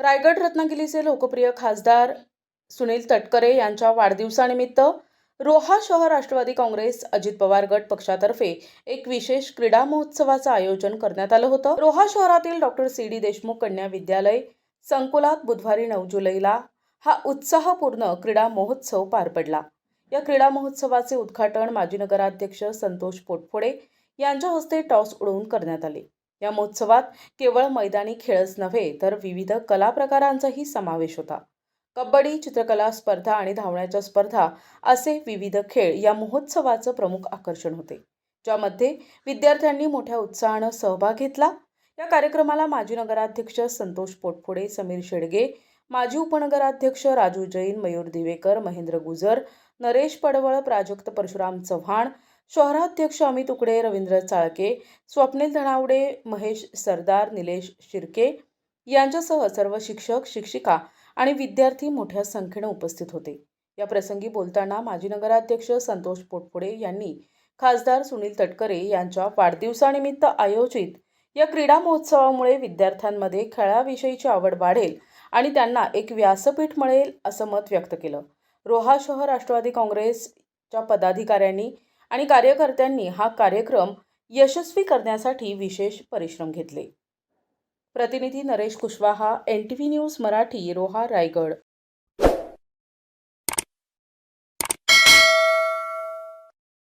रायगड रत्नागिरीचे लोकप्रिय खासदार सुनील तटकरे यांच्या वाढदिवसानिमित्त रोहा शहर राष्ट्रवादी काँग्रेस अजित पवार गट पक्षातर्फे एक विशेष क्रीडा महोत्सवाचं आयोजन करण्यात आलं होतं. रोहा शहरातील डॉक्टर सी. डी. देशमुख कन्या विद्यालय संकुलात बुधवारी नऊ जुलैला हा उत्साहपूर्ण क्रीडा महोत्सव पार पडला. या क्रीडा महोत्सवाचे उद्घाटन माजी नगराध्यक्ष संतोष पोटफोडे यांच्या हस्ते टॉस उडवून करण्यात आले. या महोत्सवात केवळ मैदानी खेळच नव्हे तर विविध कला प्रकारांचाही समावेश होता. कबड्डी चित्रकला स्पर्धा आणि धावण्याच्या स्पर्धा असे विविध खेळ या महोत्सवाचं प्रमुख आकर्षण होते. ज्यामध्ये विद्यार्थ्यांनी मोठ्या उत्साहानं सहभाग घेतला. या कार्यक्रमाला माजी नगराध्यक्ष संतोष पोटफोडे समीर शेडगे माजी उपनगराध्यक्ष राजू जैन मयूर दिवेकर महेंद्र गुजर नरेश पडवळ प्राजक्त परशुराम चव्हाण शहराध्यक्ष अमित उकडे रवींद्र चाळके स्वप्नील धनावडे महेश सरदार निलेश शिर्के यांच्यासह सर्व शिक्षक शिक्षिका आणि विद्यार्थी मोठ्या संख्येनं उपस्थित होते. या प्रसंगी बोलताना माजी नगराध्यक्ष संतोष पोटपुडे यांनी खासदार सुनील तटकरे यांच्या वाढदिवसानिमित्त आयोजित या क्रीडा महोत्सवामुळे विद्यार्थ्यांमध्ये खेळाविषयीची आवड वाढेल आणि त्यांना एक व्यासपीठ मिळेल असं मत व्यक्त केलं. रोहा शहर राष्ट्रवादी काँग्रेसच्या पदाधिकाऱ्यांनी आणि कार्यकर्त्यांनी हा कार्यक्रम यशस्वी करण्यासाठी विशेष परिश्रम घेतले. प्रतिनिधी Naresh Kushwaha N T V news Marathi Roha Raigad.